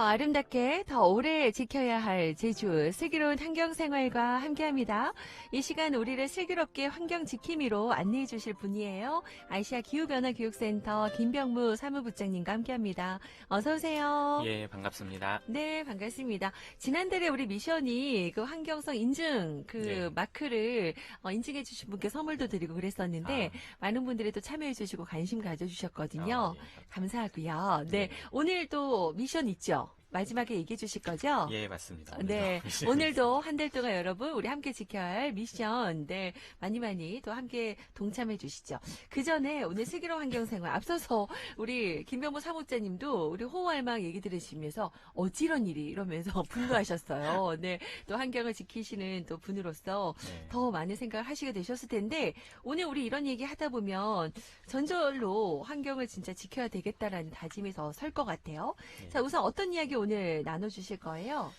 더 아름답게, 더 오래 지켜야 할 제주 슬기로운 환경 생활과 함께합니다. 이 시간 우리를 슬기롭게 환경 지킴이로 안내해 주실 분이에요. 아시아 기후변화 교육센터 김병무 사무부장님과 함께합니다. 어서 오세요. 예, 반갑습니다. 네, 반갑습니다. 지난달에 우리 미션이 그 환경성 인증 그 네. 마크를 어, 인증해 주신 분께 선물도 드리고 그랬었는데 많은 분들이 또 참여해 주시고 관심 가져 주셨거든요. 감사하고요. 네, 오늘 또 미션 있죠? 마지막에 얘기해 주실 거죠? 예, 맞습니다. 네. 오늘도 한 달 동안 여러분, 우리 함께 지켜야 할 미션, 네. 많이 많이 또 함께 동참해 주시죠. 그 전에 오늘 슬기로운 환경생활, 앞서서 우리 김병모 사무자님도 우리 호호알망 얘기 들으시면서 어찌런 일이 이러면서 분노하셨어요. 네. 또 환경을 지키시는 또 분으로서 네. 더 많은 생각을 하시게 되셨을 텐데, 오늘 우리 이런 얘기 하다 보면 전절로 환경을 진짜 지켜야 되겠다라는 다짐이 더 설 것 같아요. 네. 자, 우선 어떤 이야기 오늘 나눠주실 거예요?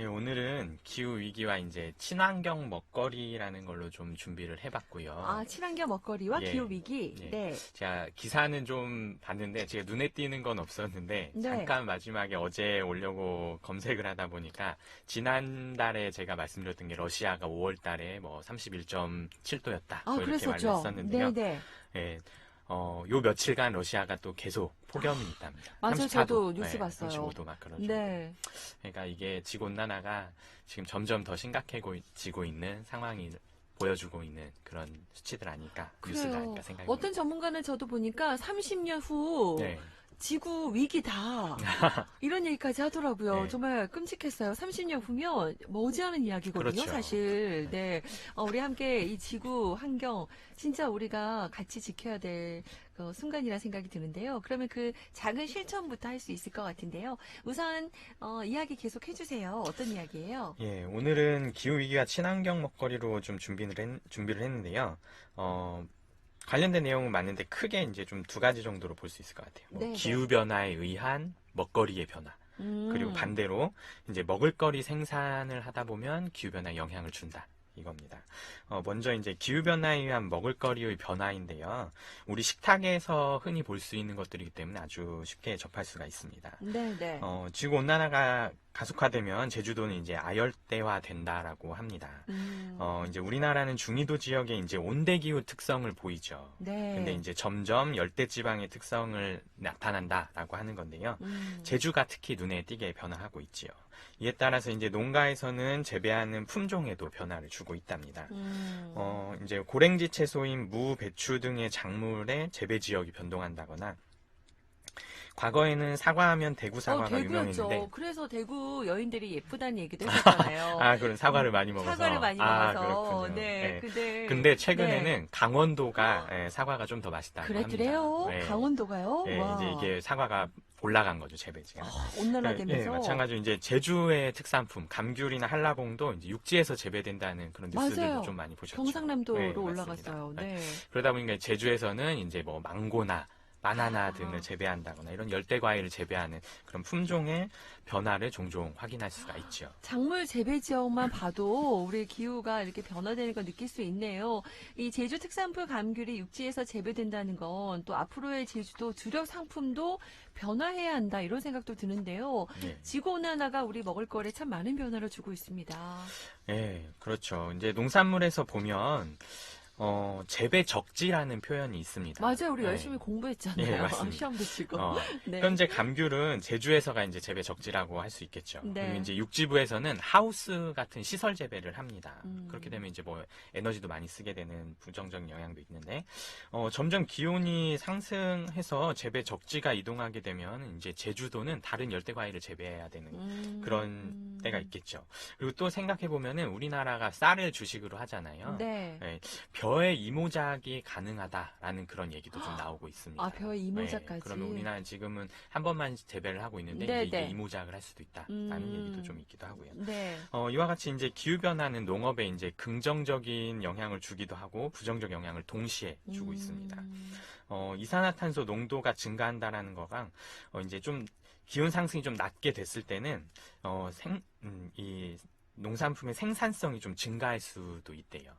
예, 오늘은 기후 위기와 이제 친환경 먹거리라는 걸로 좀 준비를 해봤고요. 아, 친환경 먹거리와 예. 기후 위기. 예. 네. 제가 기사는 좀 봤는데 제가 눈에 띄는 건 없었는데 네. 잠깐 마지막에 어제 오려고 검색을 하다 보니까 지난달에 제가 말씀드렸던 게 러시아가 5월달에 뭐 31.7도였다 아, 뭐 이렇게 그랬었죠. 말했었는데요. 네, 네. 예, 어, 요 며칠간 러시아가 또 계속 폭염이 있답니다. 맞아요. 34도, 저도 뉴스 네, 봤어요. 35도 막 그런 정도. 네. 그러니까 이게 지구온난화가 지금 점점 더 심각해지고 있는 상황이 보여주고 있는 그런 수치들 아닐까 뉴스가 그래요. 아닐까 생각이 어떤 전문가는 저도 보니까 30년 후 네. 지구 위기다. 이런 얘기까지 하더라고요. 네. 정말 끔찍했어요. 30년 후면 머지않은 이야기거든요, 그렇죠. 사실. 네. 어, 우리 함께 이 지구 환경 진짜 우리가 같이 지켜야 될 그 순간이라 생각이 드는데요. 그러면 그 작은 실천부터 할 수 있을 것 같은데요. 우선 어, 이야기 계속 해주세요. 어떤 이야기예요? 예, 오늘은 기후 위기와 친환경 먹거리로 좀 준비를 했, 준비를 했는데요. 어, 관련된 내용은 많은데 크게 이제 좀 두 가지 정도로 볼 수 있을 것 같아요. 뭐 네, 네. 기후 변화에 의한 먹거리의 변화. 음. 그리고 반대로 이제 먹을거리 생산을 하다 보면 기후 변화에 영향을 준다. 이겁니다. 어, 먼저 이제 기후 변화에 의한 먹을거리의 변화인데요. 우리 식탁에서 흔히 볼 수 있는 것들이기 때문에 아주 쉽게 접할 수가 있습니다. 네, 네. 어, 지구 온난화가 가속화되면 제주도는 이제 아열대화 된다라고 합니다. 음. 어, 이제 우리나라는 중위도 지역에 이제 온대기후 특성을 보이죠. 네. 근데 이제 점점 열대지방의 특성을 나타난다라고 하는 건데요. 음. 제주가 특히 눈에 띄게 변화하고 있지요. 이에 따라서 이제 농가에서는 재배하는 품종에도 변화를 주고 있답니다. 음. 어, 이제 고랭지 채소인 무, 배추 등의 작물의 재배 지역이 변동한다거나 과거에는 사과하면 대구 어, 사과가 대구였죠. 유명했는데 그래서 대구 여인들이 예쁘다는 얘기도 했었잖아요. 아, 그런 사과를 많이 먹어서 사과를 많이 아, 먹어서. 그렇군요. 네. 네. 근데, 근데 최근에는 네. 강원도가 예, 사과가 좀 더 맛있다고 그래, 합니다. 그래요? 네. 강원도가요? 예, 와. 이제 이게 사과가 올라간 거죠 재배지가. 어, 온난화되면서. 예, 마찬가지로 이제 제주의 특산품 감귤이나 한라봉도 이제 육지에서 재배된다는 그런 뉴스들도 맞아요. 좀 많이 보셨죠. 경상남도로 네, 올라갔어요. 맞습니다. 네. 그러다 보니까 제주에서는 이제 뭐 망고나 바나나 아. 등을 재배한다거나 이런 열대 과일을 재배하는 그런 품종의 변화를 종종 확인할 수가 있죠. 작물 재배 지역만 봐도 우리 기후가 이렇게 변화되는 걸 느낄 수 있네요. 이 제주 특산물 감귤이 육지에서 재배된다는 건 또 앞으로의 제주도 주력 상품도 변화해야 한다 이런 생각도 드는데요. 네. 지구 온난화가 우리 먹을 거리에 참 많은 변화를 주고 있습니다. 예, 그렇죠. 이제 농산물에서 보면 어, 재배 적지라는 표현이 있습니다. 맞아요. 우리 네. 열심히 공부했잖아요. 예, 맞습니다. 시험도 치고. 어, 네. 현재 감귤은 제주에서가 이제 재배 적지라고 할 수 있겠죠. 네. 그리고 이제 육지부에서는 하우스 같은 시설 재배를 합니다. 음. 그렇게 되면 이제 뭐 에너지도 많이 쓰게 되는 부정적인 영향도 있는데 어, 점점 기온이 상승해서 재배 적지가 이동하게 되면 이제 제주도는 다른 열대 과일을 재배해야 되는 음. 그런 때가 있겠죠. 그리고 또 생각해 보면은 우리나라가 쌀을 주식으로 하잖아요. 네. 네, 벼의 이모작이 가능하다라는 그런 얘기도 좀 나오고 있습니다. 아, 벼의 이모작까지. 네, 그러면 우리나라는 지금은 한 번만 재배를 하고 있는데 네, 이제 이게 네. 이모작을 할 수도 있다라는 음. 얘기도 좀 있기도 하고요. 네. 어, 이와 같이 이제 기후 변화는 농업에 이제 긍정적인 영향을 주기도 하고 부정적 영향을 동시에 주고 음. 있습니다. 어, 이산화탄소 농도가 증가한다라는 거가 어, 이제 좀 기온 상승이 좀 낮게 됐을 때는 어, 생, 음, 이 농산품의 생산성이 좀 증가할 수도 있대요.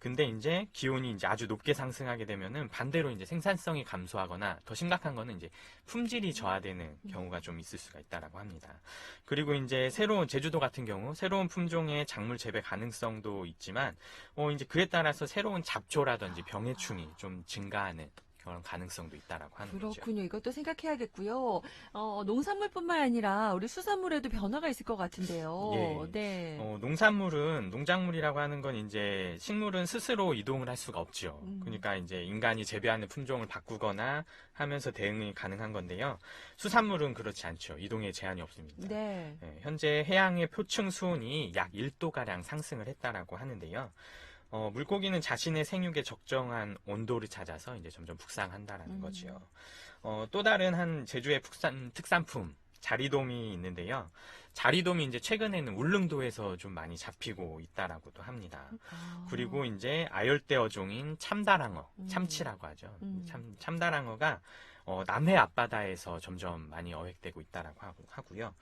근데 이제 기온이 이제 아주 높게 상승하게 되면은 반대로 이제 생산성이 감소하거나 더 심각한 거는 이제 품질이 저하되는 경우가 좀 있을 수가 있다라고 합니다. 그리고 이제 새로운 제주도 같은 경우 새로운 품종의 작물 재배 가능성도 있지만 어 이제 그에 따라서 새로운 잡초라든지 병해충이 좀 증가하는 그런 가능성도 있다라고 하는 거죠. 그렇군요. 이것도 생각해야겠고요. 어, 농산물뿐만 아니라 우리 수산물에도 변화가 있을 것 같은데요. 예. 네. 어, 농산물은 농작물이라고 하는 건 이제 식물은 스스로 이동을 할 수가 없죠. 음. 그러니까 이제 인간이 재배하는 품종을 바꾸거나 하면서 대응이 가능한 건데요. 수산물은 그렇지 않죠. 이동에 제한이 없습니다. 네. 예, 현재 해양의 표층 수온이 약 1도 가량 상승을 했다라고 하는데요. 어, 물고기는 자신의 생육에 적정한 온도를 찾아서 이제 점점 북상한다라는 음. 거지요. 어, 또 다른 한 제주의 특산, 특산품, 자리돔이 있는데요. 자리돔이 이제 최근에는 울릉도에서 좀 많이 잡히고 있다라고도 합니다. 아. 그리고 이제 아열대 어종인 참다랑어, 음. 참치라고 하죠. 음. 참, 참다랑어가 어, 남해 앞바다에서 점점 많이 어획되고 있다라고 하고, 하고요.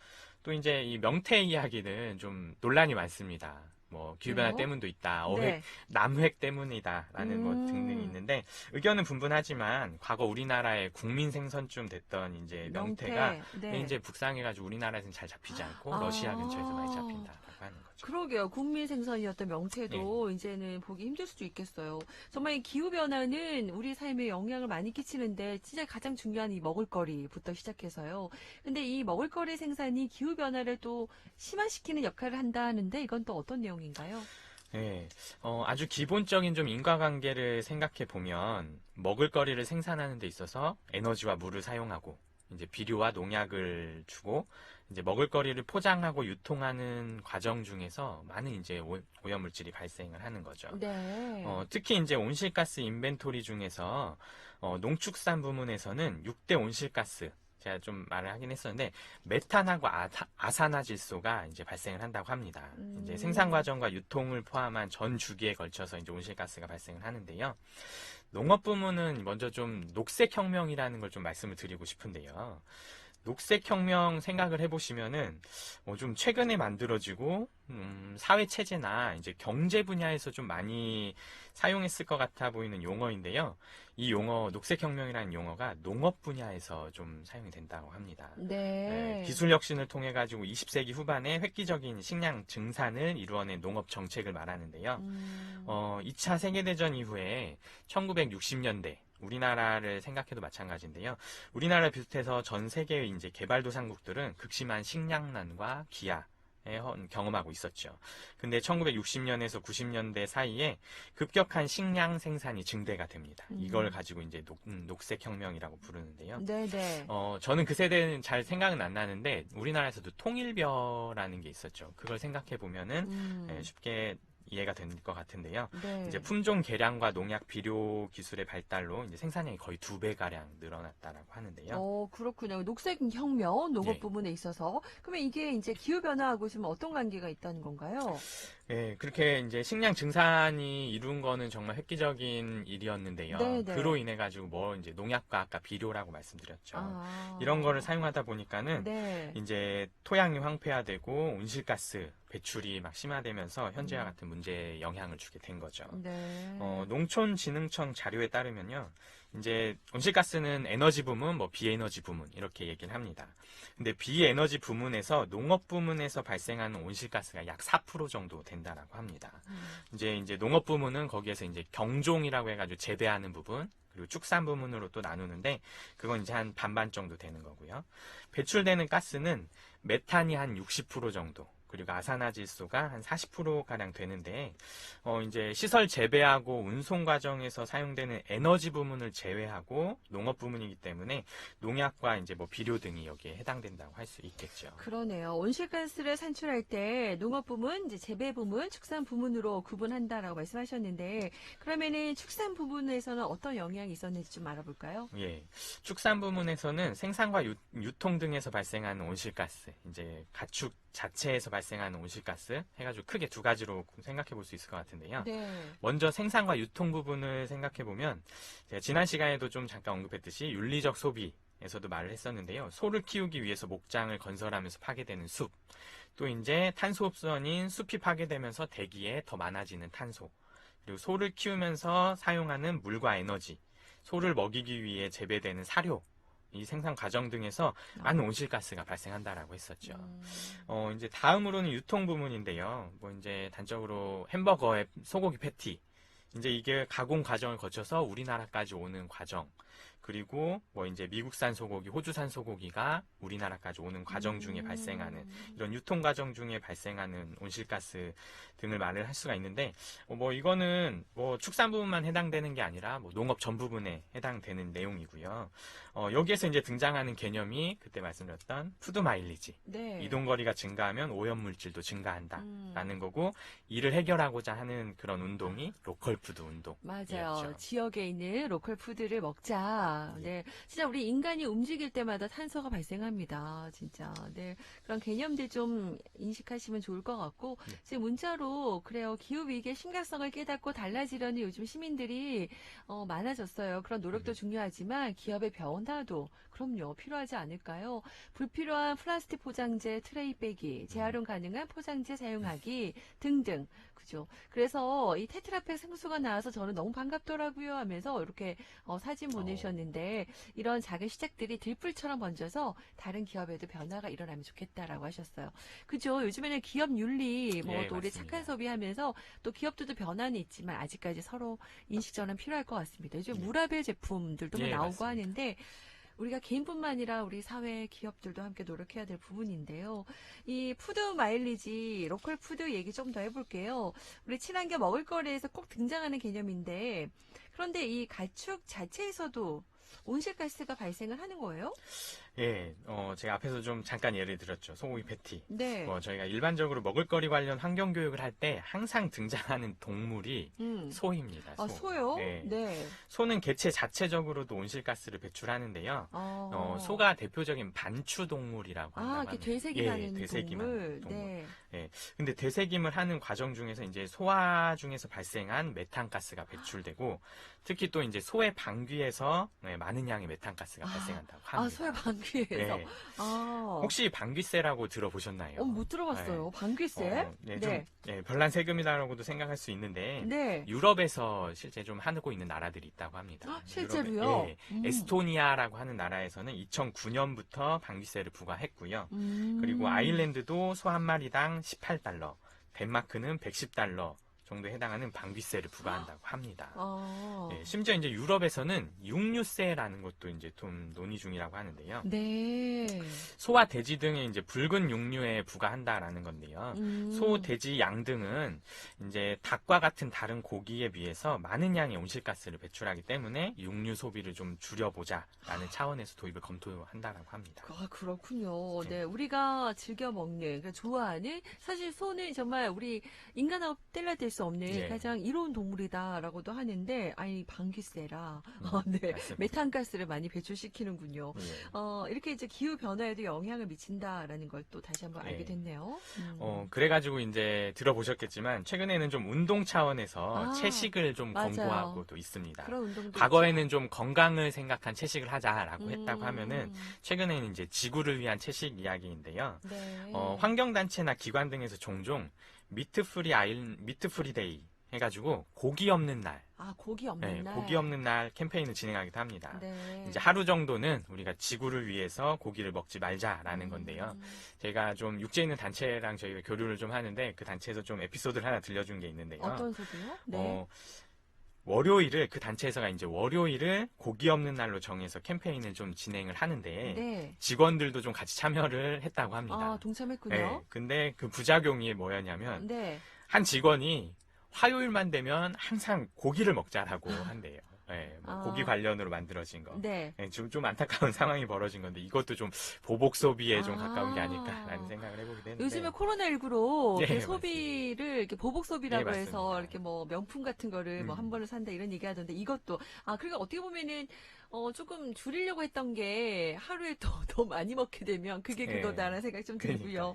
또 이제 이 명태 이야기는 좀 논란이 많습니다. 뭐 기후변화 그래요? 때문도 있다, 어획 네. 남획 때문이다라는 뭐 음. 등등이 있는데 의견은 분분하지만 과거 우리나라의 국민 생선쯤 됐던 이제 명태가 네. 이제 북상해가지고 우리나라에서는 잘 잡히지 않고 아. 러시아 근처에서 많이 잡힌다 하는 거죠. 그러게요. 국민 생선이었던 명태도 이제는 보기 힘들 수도 있겠어요. 정말 이 기후 변화는 우리 삶에 영향을 많이 끼치는데 진짜 가장 중요한 이 먹을거리부터 시작해서요. 근데 이 먹을거리 생산이 기후 변화를 또 심화시키는 역할을 한다 하는데 이건 또 어떤 내용인가요? 네, 어, 아주 기본적인 좀 인과관계를 생각해 보면 먹을거리를 생산하는 데 있어서 에너지와 물을 사용하고 이제 비료와 농약을 주고 이제 먹을거리를 포장하고 유통하는 과정 중에서 많은 이제 오- 오염 물질이 발생을 하는 거죠. 네. 어, 특히 이제 온실가스 인벤토리 중에서 어, 농축산 부문에서는 6대 온실가스 제가 좀 말을 하긴 했었는데 메탄하고 아, 산화질소가 이제 발생을 한다고 합니다. 음. 이제 생산 과정과 유통을 포함한 전 주기에 걸쳐서 이제 온실가스가 발생을 하는데요. 농업 부문은 먼저 좀 녹색 혁명이라는 걸 좀 말씀을 드리고 싶은데요. 녹색 혁명 생각을 해보시면은 어, 좀 최근에 만들어지고 음, 사회 체제나 이제 경제 분야에서 좀 많이 사용했을 것 같아 보이는 용어인데요. 이 용어 녹색 혁명이라는 용어가 농업 분야에서 좀 사용이 된다고 합니다. 네. 네, 기술 혁신을 통해 가지고 20세기 후반에 획기적인 식량 증산을 이루어낸 농업 정책을 말하는데요. 음. 어, 2차 세계대전 이후에 1960년대 우리나라를 생각해도 마찬가지인데요. 우리나라 비롯해서 전 세계의 이제 개발도상국들은 극심한 식량난과 기아 에 경험하고 있었죠. 근데 1960년에서 90년대 사이에 급격한 식량 생산이 증대가 됩니다. 음. 이걸 가지고 이제 녹, 음, 녹색 혁명이라고 부르는데요. 네네. 어, 저는 그 세대는 잘 생각은 안 나는데 우리나라에서도 통일벼라는 게 있었죠. 그걸 생각해 보면은 음. 예, 쉽게 이해가 될것 같은데요. 네. 이제 품종 개량과 농약 비료 기술의 발달로 이제 생산량이 거의 두 배 가량 늘어났다라고 하는데요. 어, 그렇군요. 녹색 혁명, 농업 예. 부분에 있어서. 그러면 이게 이제 기후 변화하고 좀 어떤 관계가 있다는 건가요? 예, 그렇게 이제 식량 증산이 이룬 거는 정말 획기적인 일이었는데요. 네, 네. 그로 인해 가지고 뭐 이제 농약과 아까 비료라고 말씀드렸죠. 아. 이런 거를 사용하다 보니까는 네. 이제 토양이 황폐화되고 온실가스 배출이 막 심화되면서 현재와 음. 같은 문제에 영향을 주게 된 거죠. 네. 어, 농촌진흥청 자료에 따르면요. 이제 온실가스는 에너지 부문, 뭐 비에너지 부문 이렇게 얘기를 합니다. 근데 비에너지 부문에서 농업 부문에서 발생하는 온실가스가 약 4% 정도 된다라고 합니다. 음. 이제 이제 농업 부문은 거기에서 이제 경종이라고 해 가지고 재배하는 부분 그리고 축산 부문으로 또 나누는데 그건 이제 한 반반 정도 되는 거고요. 배출되는 가스는 메탄이 한 60% 정도 그리고 아산화질소가 한 40% 가량 되는데 어 이제 시설 재배하고 운송 과정에서 사용되는 에너지 부문을 제외하고 농업 부문이기 때문에 농약과 이제 뭐 비료 등이 여기에 해당된다고 할 수 있겠죠. 그러네요. 온실가스를 산출할 때 농업 부문, 이제 재배 부문, 축산 부문으로 구분한다라고 말씀하셨는데 그러면은 축산 부분에서는 어떤 영향이 있었는지 좀 알아볼까요? 예. 축산 부문에서는 생산과 유, 통 등에서 발생하는 온실가스, 이제 가축 자체에서 발생하는 온실가스 해가지고 크게 두 가지로 생각해 볼 수 있을 것 같은데요. 네. 먼저 생산과 유통 부분을 생각해 보면 제가 지난 시간에도 좀 잠깐 언급했듯이 윤리적 소비 에서도 말을 했었는데요. 소를 키우기 위해서 목장을 건설하면서 파괴되는 숲. 또 이제 탄소 흡수원인 숲이 파괴되면서 대기에 더 많아지는 탄소. 그리고 소를 키우면서 사용하는 물과 에너지. 소를 먹이기 위해 재배되는 사료. 이 생산 과정 등에서 많은 온실가스가 발생한다라고 했었죠. 음. 어, 이제 다음으로는 유통 부문인데요. 뭐 이제 단적으로 햄버거의 소고기 패티. 이제 이게 가공 과정을 거쳐서 우리나라까지 오는 과정. 그리고 뭐 이제 미국산 소고기, 호주산 소고기가 우리나라까지 오는 과정 중에 음. 발생하는 이런 유통 과정 중에 발생하는 온실가스 등을 말을 할 수가 있는데 어, 뭐 이거는 뭐 축산부문만 해당되는 게 아니라 뭐 농업 전 부분에 해당되는 내용이고요. 어, 여기에서 이제 등장하는 개념이 그때 말씀드렸던 푸드 마일리지. 네. 이동 거리가 증가하면 오염 물질도 증가한다. 음. 라는 거고 이를 해결하고자 하는 그런 운동이 로컬 푸드 운동. 맞아요. 지역에 있는 로컬 푸드를 먹자. 예. 네. 진짜 우리 인간이 움직일 때마다 탄소가 발생합니다. 진짜. 네. 그런 개념들 좀 인식하시면 좋을 것 같고, 네. 지금 문자로, 그래요. 기후 위기의 심각성을 깨닫고 달라지려는 요즘 시민들이, 어, 많아졌어요. 그런 노력도 음. 중요하지만, 기업의 변화도, 그럼요. 필요하지 않을까요? 불필요한 플라스틱 포장재 트레이 빼기, 재활용 가능한 포장재 사용하기 등등. 그죠. 그래서 이 테트라팩 생수가 나와서 저는 너무 반갑더라고요 하면서 이렇게 어, 사진 보내주셨는데 이런 작은 시작들이 들불처럼 번져서 다른 기업에도 변화가 일어나면 좋겠다라고 하셨어요. 그죠. 요즘에는 기업 윤리, 뭐 예, 또 우리. 착한 소비하면서 또 기업들도 변화는 있지만 아직까지 서로 인식 전환 필요할 것 같습니다. 요즘 예. 무라벨 제품들도 뭐 예, 나오고 맞습니다. 하는데 우리가 개인뿐만 아니라 우리 사회 기업들도 함께 노력해야 될 부분인데요. 이 푸드 마일리지, 로컬 푸드 얘기 좀 더 해볼게요. 우리 친환경 먹을거리에서 꼭 등장하는 개념인데, 그런데 이 가축 자체에서도 온실가스가 발생을 하는 거예요? 예, 어, 제가 앞에서 좀 잠깐 예를 들었죠. 소고기 패티. 네. 뭐 저희가 일반적으로 먹을거리 관련 환경 교육을 할 때 항상 등장하는 동물이 음. 소입니다. 아, 소요? 네. 네. 소는 개체 자체적으로도 온실가스를 배출하는데요. 어. 어, 소가 대표적인 반추 동물이라고 아, 한다고 이렇게 합니다. 되새김하는 예, 되새김하는 동물. 동물. 네. 근데 되새김을 하는 과정 중에서 이제 소화 중에서 발생한 메탄가스가 배출되고 특히 또 이제 소의 방귀에서 네, 많은 양의 메탄가스가 아, 발생한다고 합니다. 아, 소의 방귀 에서. 네. 아. 혹시 방귀세라고 들어보셨나요? 어, 못 들어봤어요. 방귀세? 어, 네, 좀 예, 별난 세금이라고도 생각할 수 있는데 네. 유럽에서 실제 좀 하고 있는 나라들이 있다고 합니다. 아, 실제로요? 유럽에, 예, 음. 에스토니아라고 하는 나라에서는 2009년부터 방귀세를 부과했고요. 음. 그리고 아일랜드도 소 한 마리당 18달러, 덴마크는 110달러 정도에 해당하는 방귀세를 부과한다고 합니다. 아. 예, 심지어 이제 유럽에서는 육류세라는 것도 이제 좀 논의 중이라고 하는데요. 네. 소와 돼지 등의 이제 붉은 육류에 부과한다라는 건데요. 음. 소, 돼지, 양 등은 이제 닭과 같은 다른 고기에 비해서 많은 양의 온실가스를 배출하기 때문에 육류 소비를 좀 줄여보자라는 차원에서 도입을 검토한다라고 합니다. 아, 그렇군요. 네. 네, 우리가 즐겨 먹는, 그러니까 좋아하는, 사실 소는 정말 우리 인간하고 뗄래야 될수 없는 네. 가장 이로운 동물이다라고도 하는데, 아니, 방귀세라. 음, 어, 네. 맞습니다. 메탄가스를 많이 배출시키는군요. 예. 어, 이렇게 이제 기후 변화에도 영향을 미친다라는 걸 또 다시 한번 알게 네. 됐네요. 음. 어, 그래가지고 이제 들어보셨겠지만, 최근에는 좀 운동 차원에서 아, 채식을 좀 맞아요. 권고하고도 있습니다. 그런 운동도 과거에는 좀 건강을 생각한 채식을 하자라고 있죠. 했다고 음. 하면은, 최근에는 이제 지구를 위한 채식 이야기인데요. 네. 어, 환경단체나 기관 등에서 종종 미트 프리 아일, 미트 프리 데이 해가지고 고기 없는 날, 아, 고기 없는 네, 날. 고기 없는 날 캠페인을 진행하기도 합니다. 네. 이제 하루 정도는 우리가 지구를 위해서 고기를 먹지 말자라는 음. 건데요. 제가 좀 육지에 있는 단체랑 저희가 교류를 좀 하는데 그 단체에서 좀 에피소드를 하나 들려준 게 있는데요. 어떤 소리요? 네. 어, 월요일을 그 단체에서가 이제 월요일을 고기 없는 날로 정해서 캠페인을 좀 진행을 하는데 네. 직원들도 좀 같이 참여를 했다고 합니다. 아, 동참했군요. 네, 근데 그 부작용이 뭐였냐면 네. 한 직원이 화요일만 되면 항상 고기를 먹자라고 한대요. 네, 뭐 아. 고기 관련으로 만들어진 거. 네. 네, 좀, 좀 안타까운 상황이 벌어진 건데 이것도 좀 보복 소비에 좀 아. 가까운 게 아닐까라는 생각을 해보게 되는데 요즘에 코로나19로 네, 소비를 이렇게 보복 소비라고 네, 해서. 이렇게 뭐 명품 같은 거를 뭐 음. 한 번을 산다 이런 얘기 하던데 이것도 아 그러니까 어떻게 보면은 어 조금 줄이려고 했던 게 하루에 더 더 많이 먹게 되면 그게 네. 그거다라는 생각 좀 들고요. 그러니까요.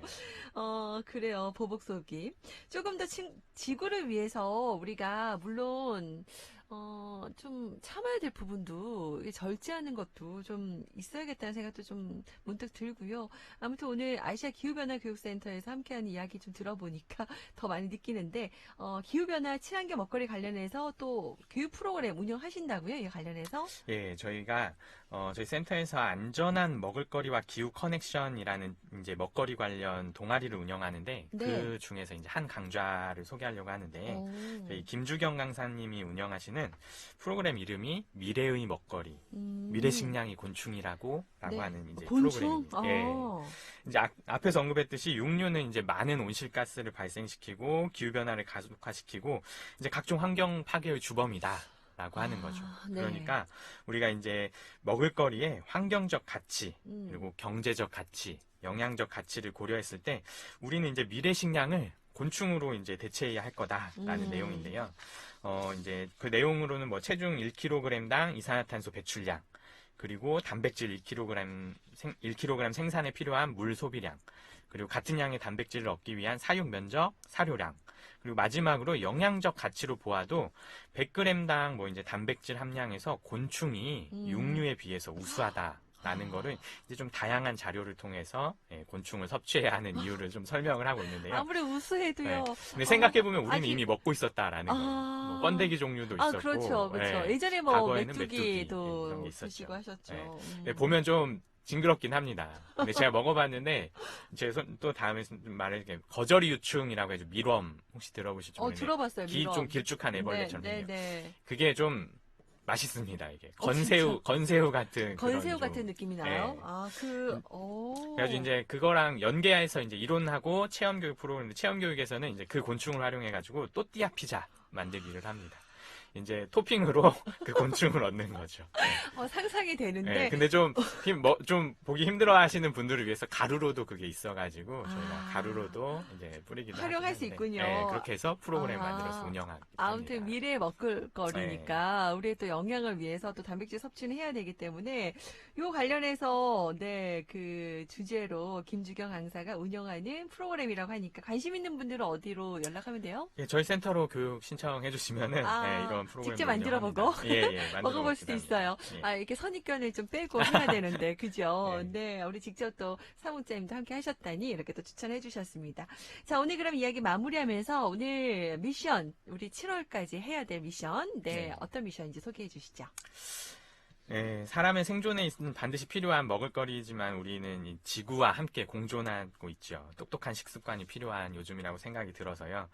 어 그래요 보복 소비 조금 더 친- 지구를 위해서 우리가 물론 어, 좀 참아야 될 부분도 절제하는 것도 좀 있어야겠다는 생각도 좀 문득 들고요. 아무튼 오늘 아시아 기후변화 교육센터에서 함께하는 이야기 좀 들어보니까 더 많이 느끼는데 어, 기후변화 친환경 먹거리 관련해서 또 교육 프로그램 운영하신다고요? 이 관련해서? 예, 저희가 어, 저희 센터에서 안전한 먹을거리와 기후 커넥션이라는 이제 먹거리 관련 동아리를 운영하는데 네. 그 중에서 이제 한 강좌를 소개하려고 하는데 오. 저희 김주경 강사님이 운영하시는 프로그램 이름이 미래의 먹거리, 음. 미래 식량이 곤충이라고 라고 네. 하는 이제 곤충? 프로그램입니다. 예. 어. 이제 아- 앞에서 언급했듯이 육류는 이제 많은 온실가스를 발생시키고 기후 변화를 가속화시키고 이제 각종 환경 파괴의 주범이다 라고 하는 아, 거죠. 네. 그러니까 우리가 이제 먹을거리에 환경적 가치 음. 그리고 경제적 가치, 영양적 가치를 고려했을 때 우리는 이제 미래 식량을 곤충으로 이제 대체해야 할 거다라는 음. 내용인데요. 어 이제 그 내용으로는 뭐 체중 1kg당 이산화탄소 배출량 그리고 단백질 1kg 생, 1kg 생산에 필요한 물 소비량 그리고 같은 양의 단백질을 얻기 위한 사육 면적, 사료량 그리고 마지막으로 영양적 가치로 보아도 100g당 뭐 이제 단백질 함량에서 곤충이 음. 육류에 비해서 우수하다 라는 아. 거를 이제 좀 다양한 자료를 통해서 예, 곤충을 섭취해야 하는 이유를 좀 설명을 하고 있는데요. 아무리 우수해도요. 근데 생각해 보면 우리는 아직- 이미 먹고 있었다라는 거. 아. 뭐 번데기 종류도 아, 있었고. 그렇죠, 그렇죠. 예. 예전에 뭐 과거에는 메뚜기, 예, 메뚜기도 이런 게 있었죠. 드시고 하셨죠. 예. 음. 네, 보면 좀 징그럽긴 합니다. 근데 제가 먹어봤는데 제 또 다음에 좀 이렇게 거저리 유충이라고 해서 밀웜 혹시 들어보실 줄 어, 들어봤어요. 기 밀웜. 좀 길쭉한 애벌레처럼 네, 생겨요. 네, 네. 그게 좀 맛있습니다. 이게 어, 건새우 진짜? 건새우 같은 건새우 좀- 같은 느낌이 나요? 네. 아, 그, 오. 그래가지고 이제 그거랑 연계해서 이제 이론하고 체험 교육 프로그램 체험 교육에서는 이제 그 곤충을 활용해가지고 또띠아 피자 만들기를 합니다. 이제 토핑으로 그 곤충을 얻는 거죠. 어, 상상이 네, 되는데. 근데 좀, 힘, 뭐, 좀 보기 힘들어 하시는 분들을 위해서 가루로도 그게 있어가지고 저희가 아. 가루로도 이제 뿌리기도 활용할 하긴 수 하는데, 있군요. 네, 그렇게 해서 프로그램 아. 만들어서 운영하기 아무튼. 미래의 먹을 거리니까 네. 우리의 또 영양을 위해서 또 단백질 섭취는 해야 되기 때문에 요 관련해서 네 그 주제로 김주경 강사가 운영하는 프로그램이라고 하니까 관심 있는 분들은 어디로 연락하면 돼요? 예, 저희 센터로 교육 신청해 주시면은 아, 네, 이런 프로그램 직접 만들어 보고? 예, 예, 먹어볼 수도 있어요. 예. 아, 이렇게 선입견을 좀 빼고 해야 되는데, 그죠? 네. 네, 우리 직접 또 사무장님도 함께 하셨다니 이렇게 또 추천해 주셨습니다. 자, 오늘 그럼 이야기 마무리하면서 오늘 미션, 우리 7월까지 해야 될 미션, 네, 네. 어떤 미션인지 소개해 주시죠. 예, 사람의 생존에 있는 반드시 필요한 먹을거리지만 우리는 이 지구와 함께 공존하고 있죠. 똑똑한 식습관이 필요한 요즘이라고 생각이 들어서요.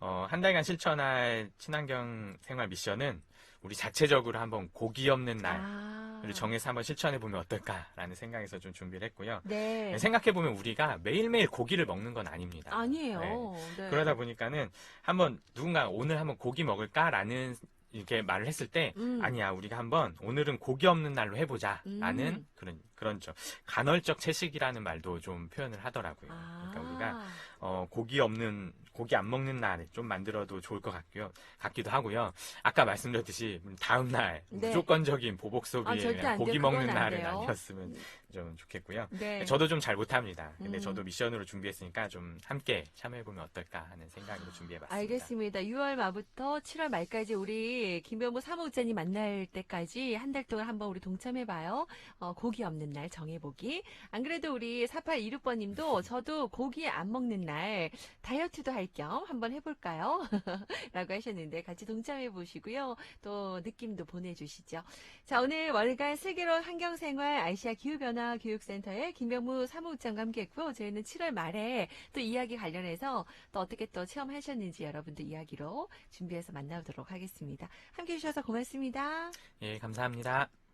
어, 한 달간 실천할 친환경 생활 미션은 우리 자체적으로 한번 고기 없는 날을 아. 정해서 한번 실천해 보면 어떨까라는 생각에서 좀 준비를 했고요. 네. 생각해 보면 우리가 매일매일 고기를 먹는 건 아닙니다. 아니에요. 네. 네. 그러다 보니까는 한번 누군가 오늘 한번 고기 먹을까라는 이렇게 말을 했을 때 음. 아니야 우리가 한번 오늘은 고기 없는 날로 해보자라는 음. 그런 그런 좀 간헐적 채식이라는 말도 좀 표현을 하더라고요. 아. 그러니까 우리가 어, 고기 없는 고기 안 먹는 날 좀 만들어도 좋을 것 같고요. 같기도 하고요. 아까 말씀드렸듯이 다음 날 네. 무조건적인 보복 아, 소비에 안 고기. 먹는 날은. 아니었으면 좀 좋겠고요. 네. 저도 좀 잘 못합니다. 근데 음. 저도 미션으로 준비했으니까 좀 함께 참여해보면 어떨까 하는 생각으로 준비해봤습니다. 알겠습니다. 6월 말부터 7월 말까지 우리 김병무 사무국장님 만날 때까지 한 달 동안 한번 우리 동참해봐요. 어, 고기 없는 날 정해보기. 안 그래도 우리 4826번님도 저도 고기 안 먹는 날 다이어트도 할 겸 한번 해볼까요? 라고 하셨는데 같이 동참해보시고요. 또 느낌도 보내주시죠. 자, 오늘 월간 슬기로운 환경생활 아시아 기후변 화 교육센터의 김병무 사무국장과 함께 했고요. 저희는 7월 말에 또 이야기 관련해서 또 어떻게 또 체험하셨는지 여러분들 이야기로 준비해서 만나보도록 하겠습니다. 함께 해 주셔서 고맙습니다. 예, 감사합니다.